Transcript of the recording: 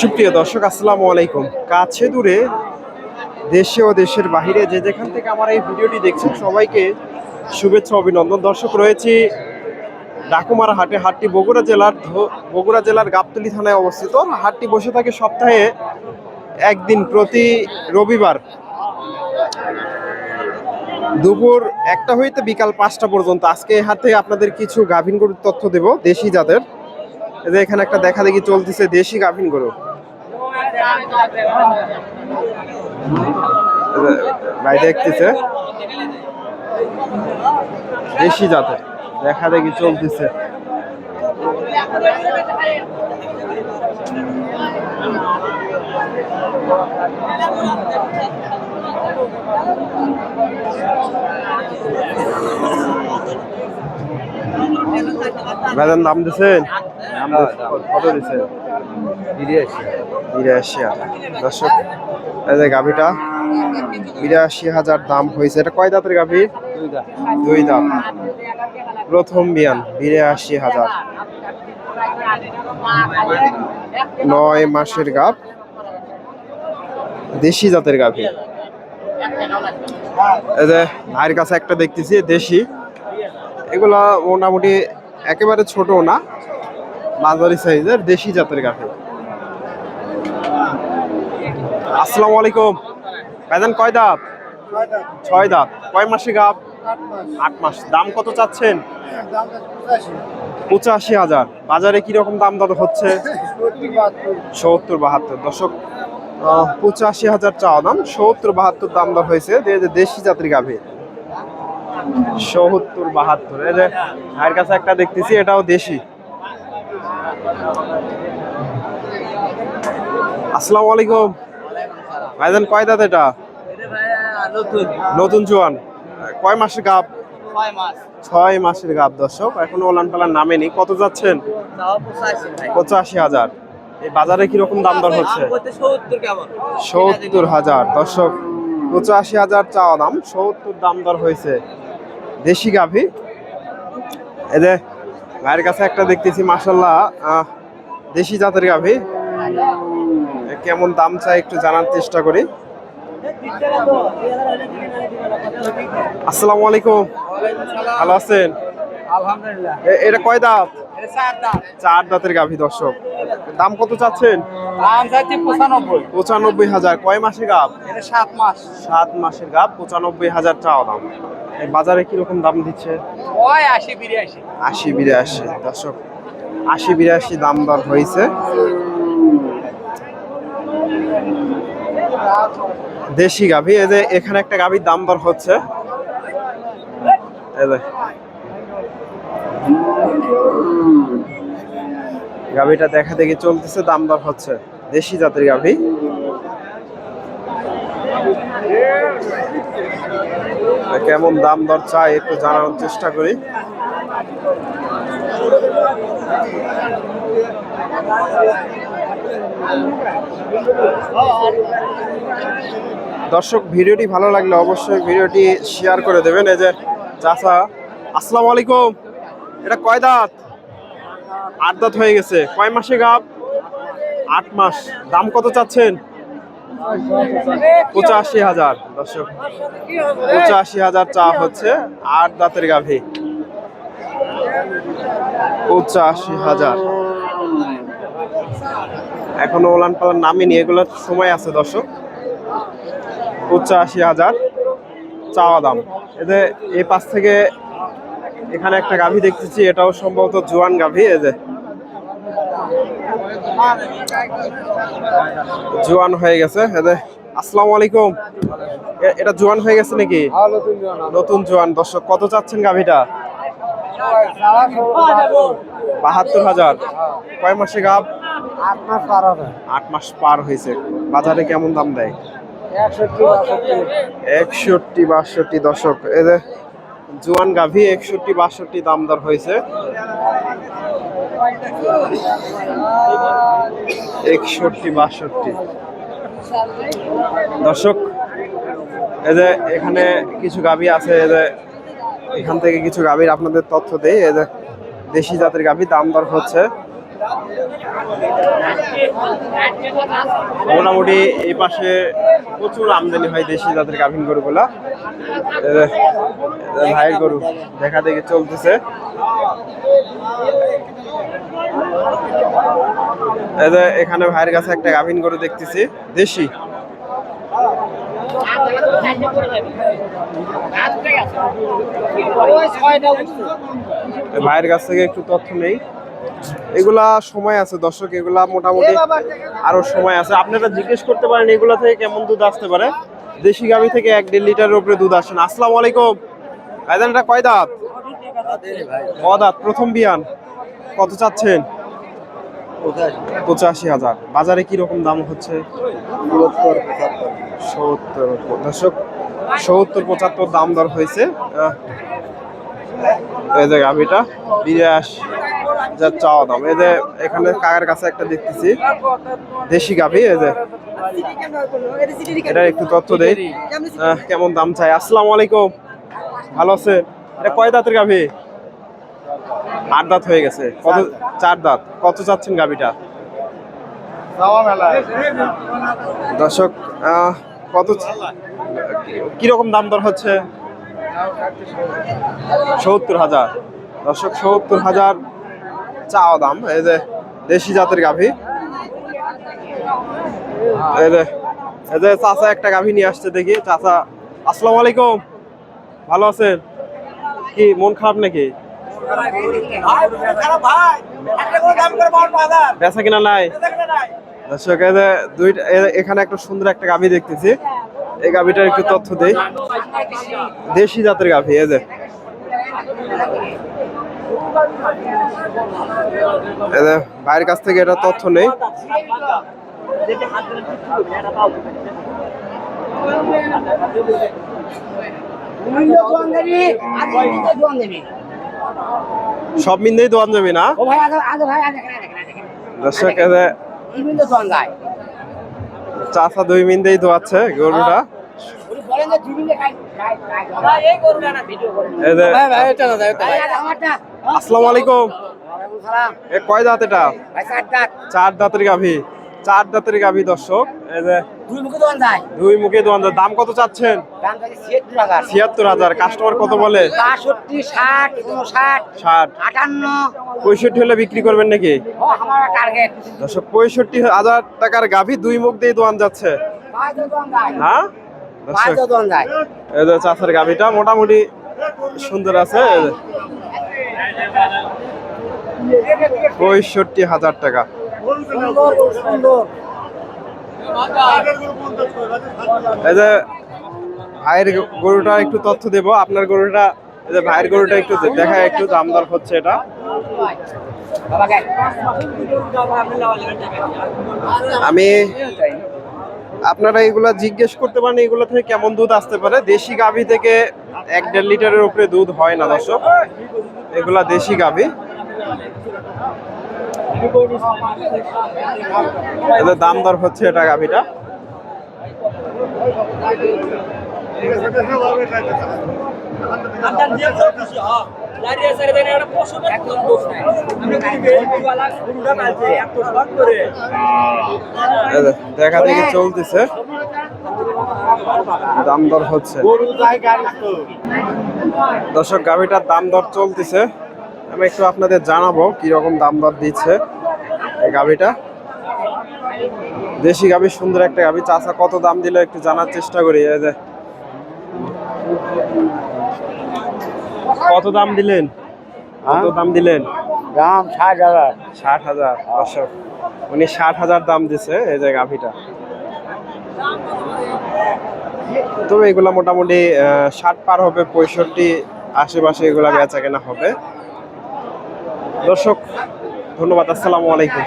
সুপ্রিয় দর্শক, আসসালামু আলাইকুম। কাছে দূরে দেশে ও দেশের বাহিরে যে যেখান থেকে আমার এই ভিডিওটি দেখছেন, সবাইকে শুভেচ্ছা, অভিনন্দন। দর্শক, রয়েছি ডাকুমার হাটে, হাটটি বগুড়া জেলার বগুড়া জেলার গাবতলী থানায় অবস্থিত। হাটটি বসে থাকে সপ্তাহে একদিন প্রতি রবিবার। দুপুর একটা হইতে বিকাল পাঁচটা পর্যন্ত। আজকে হাটে আপনাদের কিছু গাভীন গরুর তথ্য দেব, দেশি জাতের। যে এখানে একটা দেখা দেখি চলতেছে দেশি গাভীন গরু। ভাই দেখতেছে। দেশি জাতের, দেখা দেখি চলতেছে। ভাইজান দাম দিছেন? কত দিছেন? বিরাশি। দর্শক এই যে গাভিটা বিরাশি হাজার দাম হয়েছে। এটা কয় দাঁতের গাভি? দুই দাঁত। প্রথম বিয়ান বিরাশি হাজার। নয় মাসের গাভ দেশি জাতের গাভি। এই যে ভাইয়ের কাছে একটা দেখতেছি দেশি। এগুলা মোটামুটি একেবারে ছোট না মাঝারি সাইজের দেশি জাতের গাভি। আসসালামু আলাইকুম। ভাইজান কয় দাঁত? ছয় দাঁত। কয় মাসে গাভ আট মাস। দাম কত চাচ্ছেন? পঁচাশি। হাজার। বাজারে কীরকম দাম দর হচ্ছে? সত্তর বাহাত্তর। দশক পঁচাশি হাজার চাওয়া দাম। সত্তর বাহাত্তর দাম দর হয়েছে। দেশি জাতির গাভী। সত্তর, বাহাত্তর। এই যে ভাইয়ের কাছে একটা দেখতেছি, এটাও দেশি। আসসালামু আলাইকুম। ভাইজান, কয় দাঁত এটা? নতুন জোয়ান। কয় মাসের গাব? ছয় মাসের গাব, দর্শক। এখনও ওলান পালান নামেনি কত যাচ্ছেন? পঁচাশি হাজার। এই বাজারে কীরকম দাম দর হচ্ছে? সত্তর হাজার। দর্শক, পঁচাশি হাজার চাওয়া দাম। সত্তর দাম দর হয়েছে। দেশি গাভী। যে ভাইয়ের কাছে একটা দেখতেছি মাসাল্লাহ দেশি জাতের গাভী। কেমন দাম চাই একটু জানার চেষ্টা করি। আসসালামু আলাইকুম। ভালো আছেন? আলহামদুলিল্লাহ। এটা কয় দাঁত? চার দাঁতের গাভী দর্শক। দাম কত চাচ্ছেন? পঁচানব্বই। হাজার। কয় মাসে গাভ? সাত মাস। সাত মাসের গাভ পঁচানব্বই হাজার চাওয়া দাম। বাজারে কীরকম দাম দিচ্ছে? ওই আশি বিরিয়াশি আশি বিরাশি। দর্শক আশি বিরাশি দাম দর হয়েছে। দেশি গাভী এই যে এখানে একটা গাভীর দাম দর হচ্ছে। এই যে। গাভীটা দেখা দেখি চলতেছে দাম দর হচ্ছে। দেশি জাতের গাভী। কেমন দাম দর চাই একটু জানার চেষ্টা করি। দর্শক, ভিডিওটি ভালো লাগলে অবশ্যই ভিডিওটি শেয়ার করে দেবেন। এই যে চাচা, আসসালামু আলাইকুম। এটা কয় দাঁত? আট দাঁত হয়ে গেছে। কয় মাসে গাব? আট মাস। দাম কত চাচ্ছেন? পঁচাশি হাজার, দর্শক। পঁচাশি হাজার চা হচ্ছে আট দাঁতের গাভী। পঁচাশি হাজার। এখনও ওলান পালান নামেনি এগুলোর সময় আছে, দর্শক। পঁচাশি হাজার চাওয়া দাম। এতে এই পাশ থেকে এখানে একটা গাভী দেখতেছি, এটাও সম্ভবত জোয়ান গাভী যে। জোয়ান হয়ে গেছে আসসালামু আলাইকুম। এটা জোয়ান হয়ে গেছে নাকি? নতুন জোয়ান দর্শক কত চাচ্ছেন গাভীটা? বাহাত্তর হাজার। কয় মাসে গাভ আট মাস পার হবে। আট মাস পার হয়েছে। বাজারে কেমন দাম দেয়? একষট্টি বাষট্টি। দশক এদের জোয়ান গাভী একষট্টি বাষট্টি দাম দর হয়েছে। একষট্টি, বাষট্টি। দর্শক, এই যে এখানে কিছু গাভী আছে, এই যে এখান থেকে কিছু গাভীর আপনাদের তথ্য দেই। এই যে দেশি জাতের গাভী, দাম দর হচ্ছে। মোটামুটি এই পাশে প্রচুর আমদানি হয় দেশি জাতের গাভীন গরুগুলা। ভাইয়ের গরু দেখা দেখি চলতেছে। এখানে ভাইয়ের কাছে একটা গাভিন গরু দেখতেছি, দেশি। ভাইয়ের কাছ থেকে একটু তথ্য নেই। এগুলা সময় আছে, দর্শক, এগুলা মোটামুটি আরও সময় আছে। আপনারা জিজ্ঞেস করতে পারেন, এগুলা থেকে কেমন দুধ আসতে পারে? দেশি গাভী থেকে এক দেড় লিটারের উপরে দুধ আসে না। আসসালামু আলাইকুম। ভাইজান কয় দাঁত? প্রথম বিয়ান। কত চাচ্ছেন? পঁচাশি। হাজার। বাজারে কি রকম দাম হচ্ছে? সত্তর দর্শক সত্তর পঁচাত্তর দাম দর হয়েছে। এই যে গাভিটা বিরাশি হাজার চাওয়া দাম। এই যে এখানে কাকার কাছে একটা দেখতেছি। দেশি গাভি এই যে। এটা একটু তথ্য দেই। কেমন দাম চাই? আসসালামু আলাইকুম। ভালো আছে এটা কয় দাঁতের গাভি? আট দাঁত হয়ে গেছে। কত চার দাঁত। কত চাচ্ছেন গাভিটা? দর্শক কত কীরকম দাম দর হচ্ছে? সত্তর হাজার। দর্শক সত্তর হাজার চাওয়া দাম। এই যে দেশি জাতের গাভী। এই যে এই যে চাচা একটা গাভী নিয়ে আসছে দেখি। চাচা আসসালামু আলাইকুম। ভালো আছেন? কি মন খারাপ নাকি? বেচা কিনা নাই? দর্শক দুইটা এ- এখানে একটা সুন্দর একটা গাভী দেখতেছি। এই গাভীটার একটু তথ্য দেই। দেশি জাতের গাভী এই যে। ভাইয়ের কাছ থেকে এটা তথ্য নেই। সব মিন্দেই দোয়ান যাবে না? দর্শক চাচা দুই মিন্দেই দোয়াচ্ছে গরুটা। এই আসসালামু আলাইকুম। এ কয় দাঁত এটা? চার দাঁতের গাভী। চার দাঁতের গাভী দর্শক। দুই মুখে দোয়ান যায়। দাম কত চাচ্ছেন? ছিয়াত্তর হাজার। কাস্টমার কত বলে? বাষট্টি ষাট উনষাট ষাট। আটান্ন। পঁয়ষট্টি হলে বিক্রি করবেন নাকি? দর্শক পঁয়ষট্টি হাজার টাকার গাভী দুই মুখ দিয়ে দোয়ান যাচ্ছে। হ্যাঁ? চাষের গাভীটা মোটামুটি সুন্দর আছে। পঁয়ষট্টি হাজার টাকা। ভাইয়ের গরুটা একটু তথ্য দেব। আপনার গরুটা ভাইয়ের গরুটা একটু দেখা একটু দাম দর হচ্ছে এটা। আমি আপনারা এগুলো জিজ্ঞেস করতে পারেন, এগুলো থেকে কেমন দুধ আসতে পারে। দেশি গাভী থেকে এক দেড় লিটারের উপরে দুধ হয় না, দর্শক। এগুলা দেশি গাভী। এদের দাম দর হচ্ছে এটা গাভীটা। দেখা দেখি চলতেছে। দাম দর হচ্ছে। দর্শক, গাভীটার দাম দর চলতেছে। আমি একটু আপনাদের জানাব কি রকম দাম দর দিচ্ছে এই গাভীটা। দেশি গাভী সুন্দর একটা গাভী। চাচা কত দাম দিলে একটু জানার চেষ্টা করি এই যে। কত দাম দিলেন? কত দাম দিলেন? দাম ষাট হাজার। ষাট হাজার দর্শক। উনি ষাট হাজার দাম দিছে এই যে গাভীটা। তবে এগুলা মোটামুটি ষাট পার হবে পঁয়ষট্টি আশেপাশে এগুলা বেচা কেনা হবে। দর্শক ধন্যবাদ আসসালামু আলাইকুম।